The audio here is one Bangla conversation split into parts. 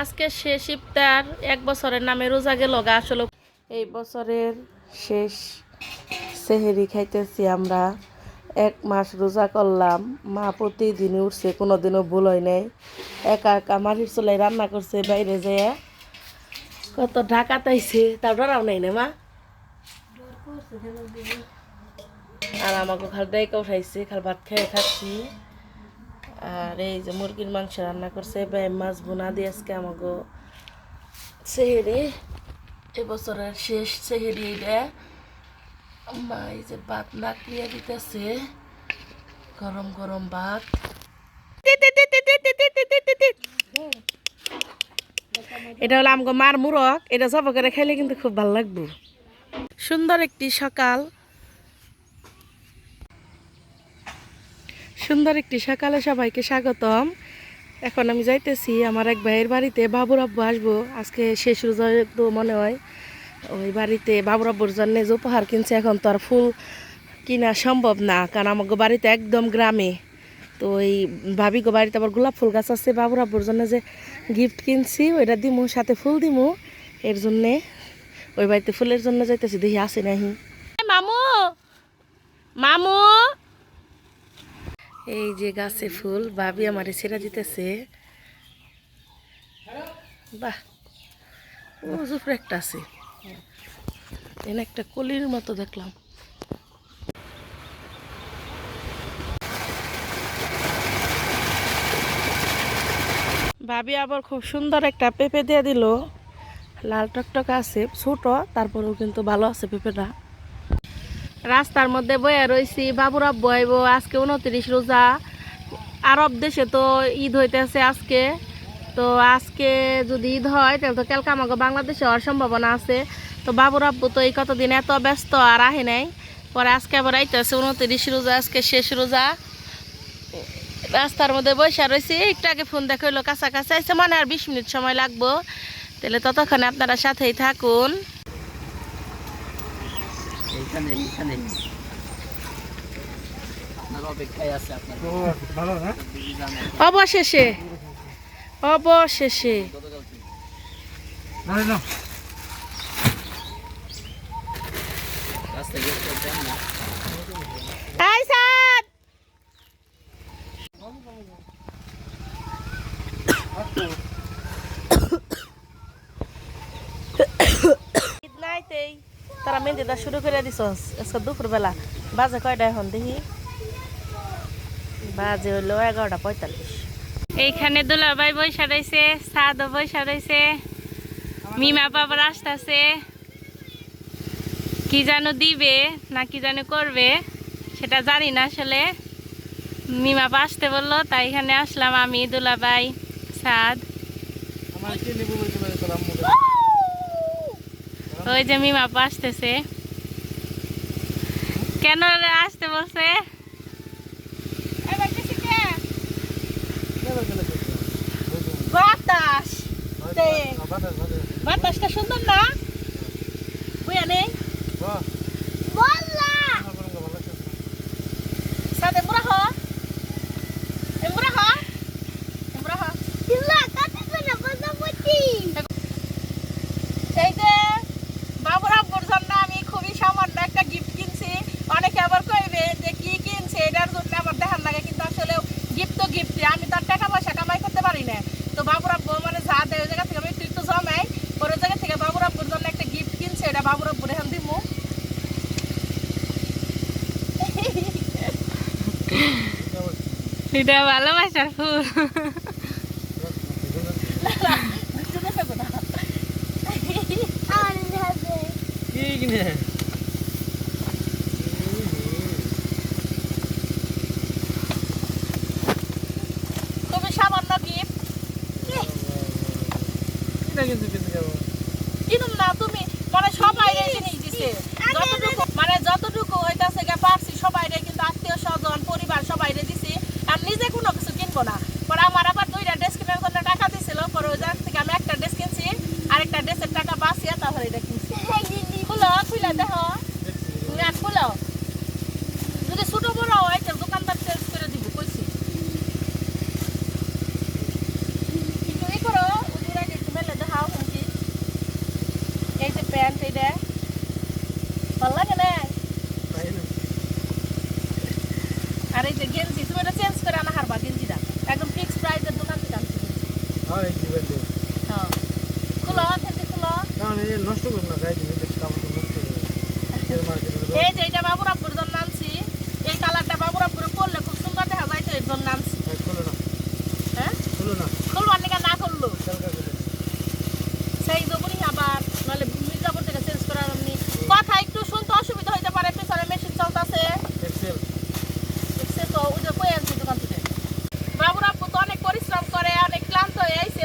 আজকে শেষ ইফতার এক বছরের নামে রোজা গেল আসলে। এই বছরের শেষ সেহেরি খাইতেছি আমরা। এক মাস রোজা করলাম, মা প্রতিদিন উঠছে, কোনোদিনও ভুল হয় নাই। একা একা মাটির চুলাই রান্না করছে, বাইরে যেয়ে কত ঢাকা তাইছে তার ডরাও নাই না মা? আর আমাকে খাল ডাইকা উঠাইছে, খাল ভাত খেয়ে খাচ্ছি। আর এই যে মুরগির মাংস রান্না করছে ভাই মাছ বোনা দিয়ে আজকে আমাকে সেহেরি এবছরের শেষ সেহেরি এই যে ভাত নাকলিয়ে দিতেছে, গরম গরম ভাত। এটা হলো আমগো মার মুরক এটা সব করে খাইলে কিন্তু খুব ভালো লাগবে। সুন্দর একটি সকাল। সুন্দর একটি সকালে সবাইকে স্বাগতম। এখন আমি যাইতেছি, আমার এক ভাইয়ের বাড়িতে বাবুর আব্বু আসব। আজকে শেষ রোজা মনে হয়, ওই বাড়িতে বাবুর আব্বুর জন্য যে উপহার কিনছে, এখন তো আর ফুল কিনা সম্ভব না, কারণ আমাকে বাড়িতে একদম গ্রামে। তো ওই ভাবি গো বাড়িতে আবার গোলাপ ফুল গাছ আছে, বাবুর আব্বুর জন্য যে গিফট কিনছি, ওইটা দিমু, সাথে ফুল দিমু। এর জন্যে, ওই বাড়িতে ফুলের জন্য যাইতেছি, দেখি আসে নাহি। মামু মামু এই যে গাছে ফুল, ভাবি আমারে ছেড়ে দিতেছে। বাহ একটা আছে। এনে একটা কলির মতো দেখলাম। ভাবি আবার খুব সুন্দর একটা পেঁপে দিয়ে দিল। লাল টকটক আছে, ছোট, তারপরেও কিন্তু ভালো আছে পেঁপেটা। রাস্তার মধ্যে বয়ে রয়েছি বাবুরা বইব আজকে উনত্রিশ রোজা। আরব দেশে তো ঈদ হইতেছে আজকে। তো আজকে যদি ঈদ হয়, তাহলে তো কালকে আমাকে বাংলাদেশে হওয়ার সম্ভাবনা আছে। তো বাবুর আব্বু তো এই কতদিন এত ব্যস্ত আর আহে নাই। পরে আজকে আবার আইতেছে উনত্রিশ রোজা, আজকে শেষ রোজা। রাস্তার মধ্যে বসে রয়েছি একটু আগে ফোন দেখা কাছাকাছি আইসে মানে আর বিশ মিনিট সময় লাগবো। তাহলে ততক্ষণে আপনারা সাথেই থাকুন। এখানে আপনার অপেক্ষায় আছে আপনার। ভালো না জানেন অবশেষে। অবশেষে রাস্তায় গেছে দেন না এই সাদ ঈদ নাইতেই তারা মেহেন্দি দা শুরু করে দিছস আজকে দুপুরবেলা। বাজে কয়টা এখন দেখি? বাজে হইল এগারোটা পঁয়তাল্লিশ। এইখানে দুলাভাই বৈশা রয়েছে সাদও বৈশা রয়েছে মিমা বাবার আসতেছে। কি যেন দিবে না কি যেন করবে সেটা জানি না আসলে। মিমা আসতে বলল তাই এখানে আসলাম আমি দুলাভাই সাদ। ওই যে মিমা আসতেছে। কেন রে আসতে বলছে? বাতাস। বাতাসটা সুন্দর না? বুঝা নেই বাহ বললা আমার ভালো লাগছে সাথে মুরা হ এ মুরা হ এ মুরা হ Sila, kati ko na pasaputi. এই যে বাবুর আব্বুর জন্য আমি খুবই সামান্য একটা গিফট কিনছি অনেকে আবার কইবে যে কি কিনছে এটার জন্য আমার দেখার লাগে কিন্তু আসলে গিফট আমি তার টাকা পয়সা কামাই করতে পারি না। তো বাবুর আব্বু মানে যা দেয় ওই জায়গা থেকে আমি একটু জমাই পরে ওই জায়গা থেকে বাবুর আব্বুর জন্য একটা গিফট কিনছে এটা বাবুর আব্বুর এখন দিমু এটা ভালোবাসার ফুল কি কিনে? আছে খুলো ফেলতে খুলো। না নষ্ট করুন না গাই দেখছি কাপড় নষ্ট মার্কেটে এই যে এটা বাবুরাপুর জন্য আনছি এই কালারটা বাবুরাপুরে পরলে খুব সুন্দর দেখা যায় তো এর জন্য আনছি খুলো না হ্যাঁ খুলো না খুলবার নিকা না করল হালকা করে সেই জবুনি আবার নাহলে মির্জাপুর থেকে চেঞ্জ করার এমনি কথা একটু শুনতে অসুবিধা হইতে পারে পেছনে মেশিন চলতেছে এক্সেল দেখছে তো ওই যে কই আনছি দোকান থেকে বাবুরাপু তো অনেক পরিশ্রম করে অনেক ক্লান্ত হয়ে আইছে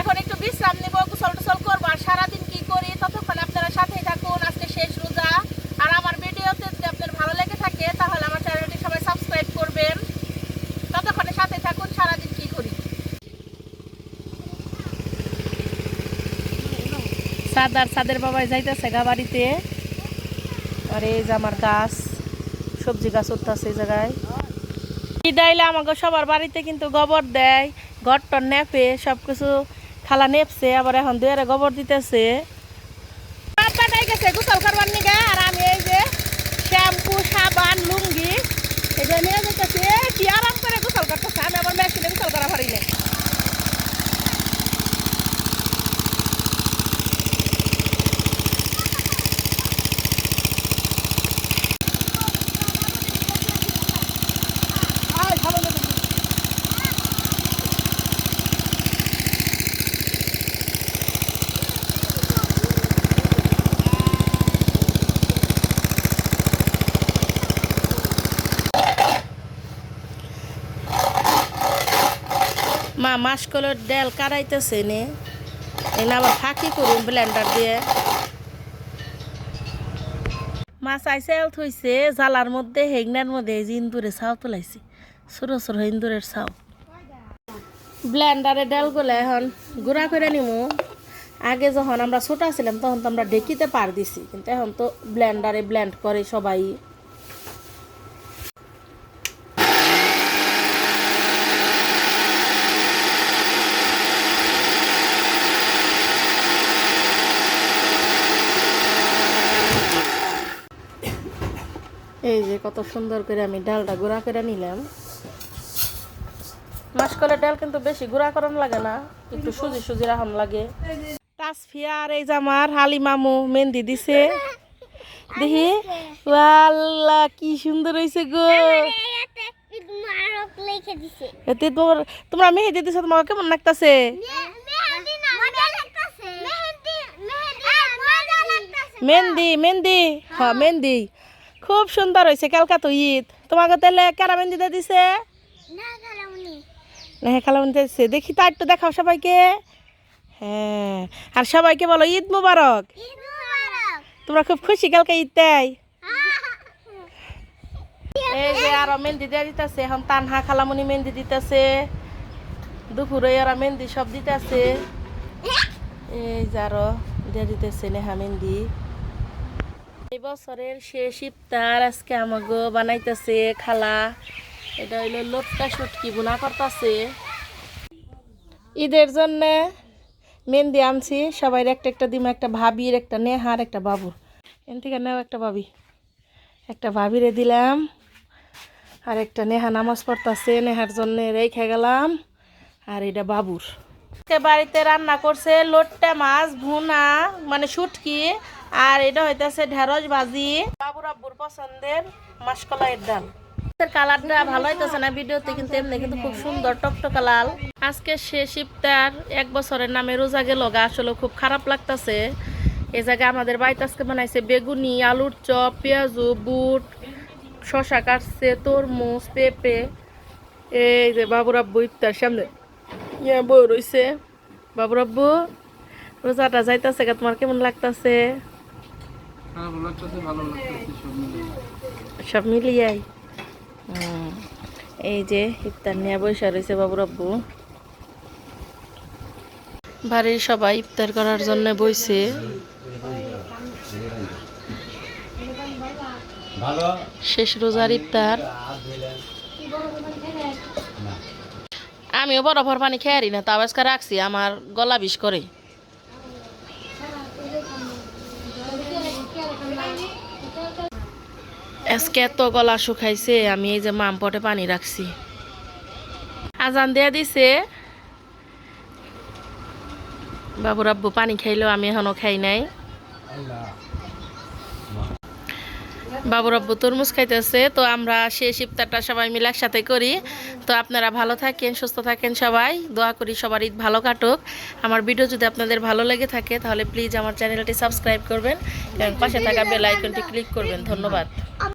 এখন একটু বিশ্রাম নিব গোসল টোসল করব আর সারাদিন কি করি ততক্ষণ আপনারা সাথেই থাকুন আজকে শেষ রোজা আর আমার ভিডিওতে যদি আপনার ভালো লেগে থাকে তাহলে আমার চ্যানেলটি সবাই সাবস্ক্রাইব করবেন ততক্ষণে সাথে থাকুন সারাদিন কি করি সাদার সাদের বাবাই যাইতেছে গা বাড়িতে। আর এই যে আমার গাছ, সবজি গাছ উঠতেছে এই জায়গায়। আমাকে সবার বাড়িতে কিন্তু গোবর দেয় ঘরটর নেপে সব কিছু খালা নেপছে, আবার এখন দুয়ারে গোবর দিতেছে। গোসল করবার নিগে, আর আমি এই যে শ্যাম্পু, সাবান, লুঙ্গি এটা নিয়ে যেতেছি কি আরাম করে গোসল করতেছে, আমি আবার মেশিনে গোসল করা না মা মাসকলের ডাল কাটাইতেছে নে। এনে আবার ফাঁকি করুন ব্লেন্ডার দিয়ে। মাছ আইসে থইছে জালার মধ্যে, হেগনার মধ্যে, এই যে ইন্দুরে ছাও তোলাইছি। ছোট ছোট ইন্দুরের ছাও ব্লেন্ডারে ডালগুলো এখন গুঁড়া করে নিমু। আগে যখন আমরা ছোট ছিলাম, তখন তো আমরা ডেকিতে পার দিছি। কিন্তু এখন তো ব্লেন্ডারে ব্লেন্ড করে সবাই। এই যে কত সুন্দর করে আমি ডালটা গুঁড়া করে নিলাম। মাসকলের ডাল কিন্তু বেশি গুঁড়া করান লাগে না একটু সুজি সুজি রাখন লাগে। তাসফিয়া আর এই যে আমার হালি মামু মেহেন্দি দিছে। দেখি আল্লাহ কি সুন্দর হয়েছে গো। এতে তোমার তোমরা মেহেদি দিছো তোমাকে কেমন লাগতাছে? মেহেন্দি মেহেন্দি হ্যাঁ মেহেন্দি। খুব সুন্দর হয়েছে কালকা তো ঈদ। তোমাকে তাহলে কারা মেহেন্দি দিয়ে দিছে? না হ্যাঁ খালাম দিতেছে দেখি তা একটু দেখাও সবাইকে। হ্যাঁ আর সবাইকে বলো ঈদ মুবারক। তোমরা খুব খুশি কালকে ঈদ তাই? এই যে আরও মেহেন্দি দিয়ে দিতেছে এখন তানহা খালামুনি মেহেন্দি দিতেছে। দুপুরে ওরা মেহেন্দি সব দিতেছে। এই যে আরও দিয়ে দিতেছে নেহা মেহেন্দি। এই বছরের শেষ ইফতার আজকে আমাগো বানাইতেছে খালা। এটা হইল লোটকা শুটকি বোনা করতেছে। ঈদের জন্য মেহেন্দি আনছি সবাই একটা একটা দিমা, একটা ভাবির, একটা নেহার, একটা বাবুর। এন থেকে নেও একটা ভাবি। একটা ভাবিরে দিলাম, আর একটা নেহা নামাজ পড়তাছে, নেহার জন্য রেখে গেলাম, আর এটা বাবুর। বাড়িতে রান্না করছে লোট্টা মাছ, ভুনা মানে শুটকি। আর এটা হইতাছে ঢেঁড়স ভাজি। বাবুর আব্বুর পছন্দের মাসকলাইয়ের ডাল। ভালো না ভিডিওতে, কিন্তু এমনি কিন্তু খুব সুন্দর লাল। আজকে এক বছরের নামে খুব খারাপ আমাদের বাড়িতে আজকে বানাইছে বেগুনি, আলুর চপ, পেঁয়াজু, বুট শশা কাটছে, তরমুজ, পেঁপে। এই যে বাবুর আব্বু ইফতার সামনে। ইয়া বই রইছে। বাবুর আব্বু, রোজাটা যাইতাছে তোমার কেমন লাগতাছে হ্যাঁ ভালো লাগতেছে ভালো লাগতেছে সব মিলিয়াই। এই যে ইফতার নিয়ে বসে রয়েছে বাবুর আব্বু। বাড়ির সবাই ইফতার করার জন্য বইছে। শেষ রোজার ইফতার। আমিও বরফর পানি খেয়ারি না, তাও আজকে রাখছি, আমার গলা বিষ করে। আজকে এত গলা শুকাইছে, আমি এই যে মাম পটে পানি রাখছি। আজান দেয়া দিছে। বাবুর আব্বু পানি খাইলো, আমি এখনও খাই নাই। বাবুর আব্বু তরমুজ খাইতেছে, তো আমরা সেই ইফতারটা সবাই মিলে একসাথে করি। তো আপনারা ভালো থাকেন, সুস্থ থাকেন সবাই। দোয়া করি সবার ঈদ ভালো কাটুক। আমার ভিডিও যদি আপনাদের ভালো লেগে থাকে, তাহলে প্লিজ আমার চ্যানেলটি সাবস্ক্রাইব করবেন। এবং পাশে থাকা বেল আইকনটি ক্লিক করবেন। ধন্যবাদ।